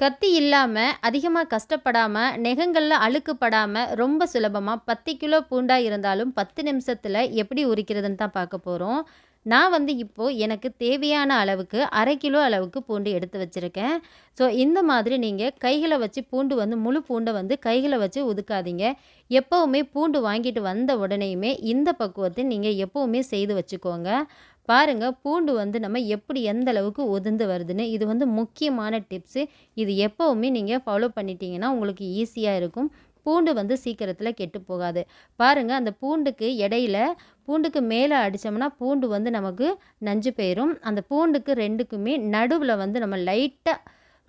கத்தி இல்லாமல் அதிகமாக கஷ்டப்படாமல் நெகங்களில் அழுக்குப்படாமல் ரொம்ப சுலபமாக பத்து கிலோ பூண்டாக இருந்தாலும் பத்து நிமிஷத்தில் எப்படி உரிக்கிறதுன்னு தான் பார்க்க போகிறோம் நான் வந்து இப்போது எனக்கு தேவையான அளவுக்கு அரை கிலோ அளவுக்கு பூண்டு எடுத்து வச்சுருக்கேன். ஸோ இந்த மாதிரி நீங்கள் கைகளை வச்சு பூண்டு வந்து முழு பூண்டை வந்து கைகளை வச்சு உதுக்காதீங்க. எப்போவுமே பூண்டு வாங்கிட்டு வந்த உடனேயுமே இந்த பக்குவத்தை நீங்கள் எப்போவுமே செய்து வச்சுக்கோங்க. பாருங்கள் பூண்டு வந்து நம்ம எப்படி எந்த அளவுக்கு ஒதுந்து வருதுன்னு. இது வந்து முக்கியமான டிப்ஸு இது எப்போவுமே நீங்கள் ஃபாலோ பண்ணிட்டீங்கன்னா உங்களுக்கு ஈஸியாக இருக்கும். பூண்டு வந்து சீக்கிரத்தில் கெட்டு போகாது. பாருங்கள் அந்த பூண்டுக்கு இடையில பூண்டுக்கு மேலே அடித்தோம்னா பூண்டு வந்து நமக்கு நஞ்சு போயிடும் அந்த பூண்டுக்கு ரெண்டுக்குமே நடுவில் வந்து நம்ம லைட்டாக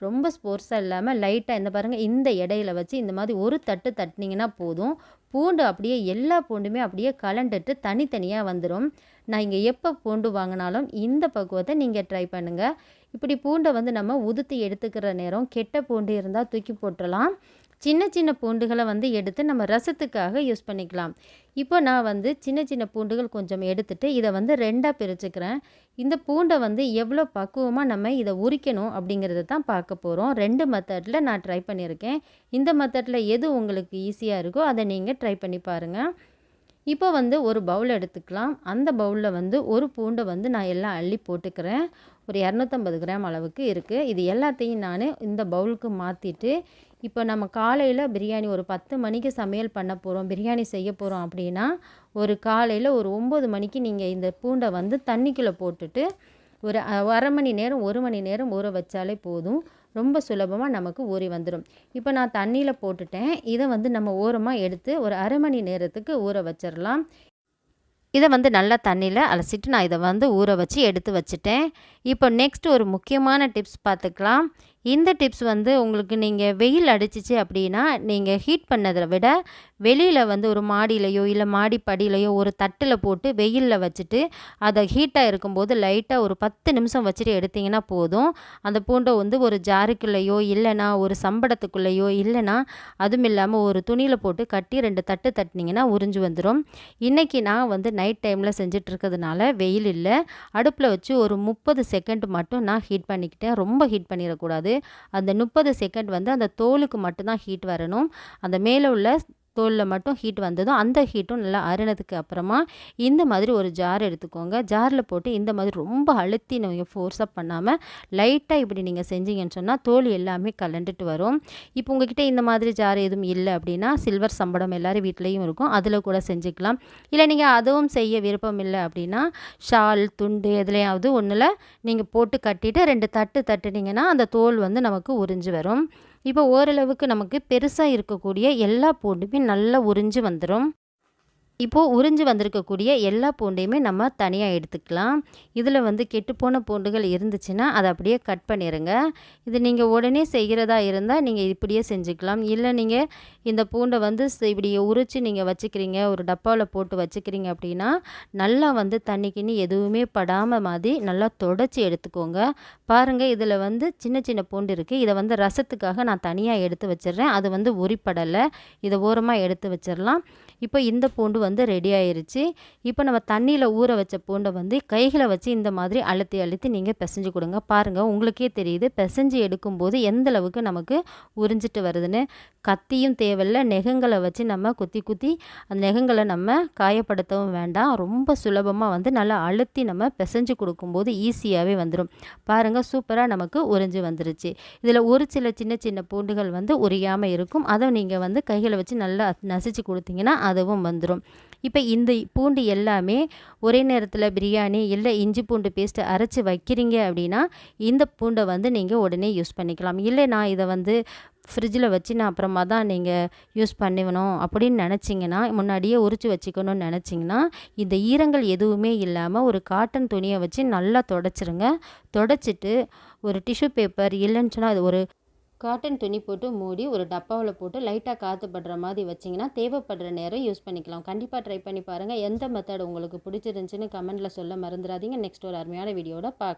ரொம்ப ஸ்போர்ட்ஸாக இல்லாமல் லைட்டாக இந்த பாருங்கள் இந்த இடையில வச்சு இந்த மாதிரி ஒரு தட்டு தட்டினீங்கன்னா போதும். பூண்டு அப்படியே எல்லா பூண்டுமே அப்படியே கலண்டுட்டு தனித்தனியாக வந்துடும் நான் இங்கே எப்போ பூண்டு வாங்கினாலும் இந்த பக்குவத்தை நீங்கள் ட்ரை பண்ணுங்கள் இப்படி பூண்டை வந்து நம்ம உதுத்து எடுத்துக்கிற நேரம் கெட்ட பூண்டு இருந்தால் தூக்கி போட்டுடலாம் சின்ன சின்ன பூண்டுகளை வந்து எடுத்து நம்ம ரசத்துக்காக யூஸ் பண்ணிக்கலாம். இப்போ நான் வந்து சின்ன சின்ன பூண்டுகள் கொஞ்சம் எடுத்துகிட்டு இதை வந்து ரெண்டாக பிரிச்சுக்கிறேன். இந்த பூண்டை வந்து எவ்வளோ பக்குவமாக நம்ம இதை உரிக்கணும் அப்படிங்கிறத தான் பார்க்க போகிறோம் ரெண்டு மெத்தடில் நான் ட்ரை பண்ணியிருக்கேன். இந்த மெத்தடில் எது உங்களுக்கு ஈஸியாக இருக்கோ அதை நீங்கள் ட்ரை பண்ணி பாருங்கள் இப்போ வந்து ஒரு பவுல் எடுத்துக்கலாம். அந்த பவுலில் வந்து ஒரு பூண்டை வந்து நான் எல்லாம் அள்ளி போட்டுக்கிறேன். ஒரு இரநூத்தம்பது கிராம் அளவுக்கு இருக்குது இது எல்லாத்தையும் நான் இந்த பவுலுக்கு மாற்றிட்டு இப்போ நம்ம காலையில் பிரியாணி ஒரு பத்து மணிக்கு சமையல் பண்ண போகிறோம் பிரியாணி செய்ய போகிறோம் அப்படின்னா ஒரு காலையில் ஒரு ஒம்பது மணிக்கு நீங்கள் இந்த பூண்டை வந்து தண்ணிக்குள்ளே போட்டுட்டு ஒரு அரை மணி நேரம் ஒரு மணி நேரம் ஊற வச்சாலே போதும். ரொம்ப சுலபமாக நமக்கு ஊறி வந்துடும் இப்போ நான் தண்ணியில் போட்டுட்டேன். இதை வந்து நம்ம ஓரமாக எடுத்து ஒரு அரை மணி நேரத்துக்கு ஊற வச்சிடலாம் இதை வந்து நல்லா தண்ணியில் அலசிட்டு நான் இதை வந்து ஊற வச்சு எடுத்து வச்சுட்டேன். இப்போ நெக்ஸ்ட் ஒரு முக்கியமான டிப்ஸ் பார்த்துக்கலாம். இந்த டிப்ஸ் வந்து உங்களுக்கு நீங்கள் வெயில் அடிச்சிச்சு அப்படின்னா நீங்கள் ஹீட் பண்ணதை விட வெளியில் வந்து ஒரு மாடியிலையோ இல்லை மாடி படியிலையோ ஒரு தட்டில் போட்டு வெயிலில் வச்சுட்டு அதை ஹீட்டாக இருக்கும்போது லைட்டாக ஒரு பத்து நிமிஷம் வச்சுட்டு எடுத்திங்கன்னா போதும். அந்த பூண்டை வந்து ஒரு ஜாருக்குள்ளேயோ இல்லைனா ஒரு சம்படத்துக்குள்ளேயோ இல்லைனா அதுவும் இல்லாமல் ஒரு துணியில் போட்டு கட்டி ரெண்டு தட்டு தட்டினீங்கன்னா உறிஞ்சு வந்துடும் இன்றைக்கி நான் வந்து நைட் டைமில் செஞ்சுட்டு இருக்கிறதுனால வெயில் இல்லை. அடுப்பில் வச்சு ஒரு முப்பது செகண்ட் மட்டும் நான் ஹீட் பண்ணிக்கிட்டேன். ரொம்ப ஹீட் பண்ணிடக்கூடாது. அந்த முப்பது செகண்ட் வந்து அந்த தோலுக்கு மட்டும்தான் ஹீட் வரணும். அந்த மேலே உள்ள தோலில் மட்டும் ஹீட் வந்ததும் அந்த ஹீட்டும் நல்லா அருணதுக்கு அப்புறமா இந்த மாதிரி ஒரு ஜார் எடுத்துக்கோங்க. ஜாரில் போட்டு இந்த மாதிரி ரொம்ப அழுத்தி நீங்கள் ஃபோர்ஸாக பண்ணாமல் லைட்டாக இப்படி நீங்கள் செஞ்சீங்கன்னு சொன்னால் தோல் எல்லாமே கலண்டுட்டு வரும். இப்போ உங்ககிட்ட இந்த மாதிரி ஜார் எதுவும் இல்லை அப்படின்னா சில்வர் சம்படம் எல்லோரும் வீட்லேயும் இருக்கும். அதில் கூட செஞ்சுக்கலாம். இல்லை நீங்கள் அதுவும் செய்ய விருப்பம் இல்லை அப்படின்னா ஷால் துண்டு எதுலையாவது ஒன்றில் நீங்கள் போட்டு கட்டிட்டு ரெண்டு தட்டு தட்டுனீங்கன்னா அந்த தோல் வந்து நமக்கு உறிஞ்சு வரும். இப்போ ஓரளவுக்கு நமக்கு பெருசாக இருக்கக்கூடிய எல்லா பூண்டுமே நல்லா உறிஞ்சு வந்துடும் இப்போது உறிஞ்சு வந்திருக்கக்கூடிய எல்லா பூண்டையுமே நம்ம தனியாக எடுத்துக்கலாம். இதில் வந்து கெட்டுப்போன பூண்டுகள் இருந்துச்சுன்னா அதை அப்படியே கட் பண்ணிடுங்க இது நீங்கள் உடனே செய்கிறதா இருந்தால் நீங்கள் இப்படியே செஞ்சுக்கலாம். இல்லை நீங்கள் இந்த பூண்டை வந்து இப்படி உரித்து நீங்கள் வச்சுக்கிறீங்க ஒரு டப்பாவில் போட்டு வச்சுக்கிறீங்க அப்படின்னா நல்லா வந்து தண்ணிக்கின்னு எதுவுமே படாமல் மாதிரி நல்லா தொடச்சி எடுத்துக்கோங்க. பாருங்கள் இதில் வந்து சின்ன சின்ன பூண்டு இருக்குது இதை வந்து ரசத்துக்காக நான் தனியாக எடுத்து வச்சிடுறேன். அது வந்து உரிப்படலை. இதை ஓரமாக எடுத்து வச்சிடலாம். இப்போ இந்த பூண்டு வந்து ரெடி ஆயிருச்சு. இப்போ நம்ம தண்ணியில் ஊற வச்ச பூண்டை வந்து கைகளை வச்சு இந்த மாதிரி அழுத்தி அழுத்தி நீங்கள் பிசைஞ்சு கொடுங்க. பாருங்கள் உங்களுக்கே தெரியுது பிசைஞ்சு எடுக்கும்போது எந்த அளவுக்கு நமக்கு உறிஞ்சிட்டு வருதுன்னு. கத்தியும் தேவையில்ல நெகங்களை வச்சு நம்ம குத்தி குத்தி அந்த நெகங்களை நம்ம காயப்படுத்தவும் வேண்டாம். ரொம்ப சுலபமாக வந்து நல்லா அழுத்தி நம்ம பிசைஞ்சு கொடுக்கும்போது ஈஸியாகவே வந்துடும் பாருங்கள் சூப்பராக நமக்கு உறிஞ்சு வந்துருச்சு. இதில் ஒரு சில சின்ன சின்ன பூண்டுகள் வந்து உரியாமல் இருக்கும். அதை நீங்கள் வந்து கைகளை வச்சு நல்லா நசிச்சு கொடுத்தீங்கன்னா அதுவும் வந்துடும் இப்போ இந்த பூண்டு எல்லாமே ஒரே நேரத்தில் பிரியாணி இல்லை இஞ்சி பூண்டு பேஸ்ட்டு அரைச்சி வைக்கிறீங்க அப்படின்னா இந்த பூண்டை வந்து நீங்கள் உடனே யூஸ் பண்ணிக்கலாம். இல்லை நான் இதை வந்து ஃப்ரிட்ஜில் வச்சு நான் அப்புறமா தான் நீங்கள் யூஸ் பண்ணிவிடணும் அப்படின்னு நினச்சிங்கன்னா முன்னாடியே உரித்து வச்சுக்கணும்னு நினச்சிங்கன்னா இந்த ஈரங்கள் எதுவுமே இல்லாமல் ஒரு காட்டன் துணியை வச்சு நல்லா தொடச்சிருங்க. தொடச்சிட்டு ஒரு டிஷ்யூ பேப்பர் இல்லைன்னு சொன்னால் அது ஒரு காட்டன் துணி போட்டு மூடி ஒரு டப்பாவில் போட்டு லைட்டாக காற்று படுற மாதிரி வச்சிங்கன்னா தேவைப்படுற நேரம் யூஸ் பண்ணிக்கலாம். கண்டிப்பாக ட்ரை பண்ணி பாருங்கள் எந்த மெத்தட் உங்களுக்கு பிடிச்சிருந்துச்சின்னு கமெண்ட்டில் சொல்ல மறந்துடாதீங்க. நெக்ஸ்ட் ஒரு அருமையான வீடியோட பார்க்க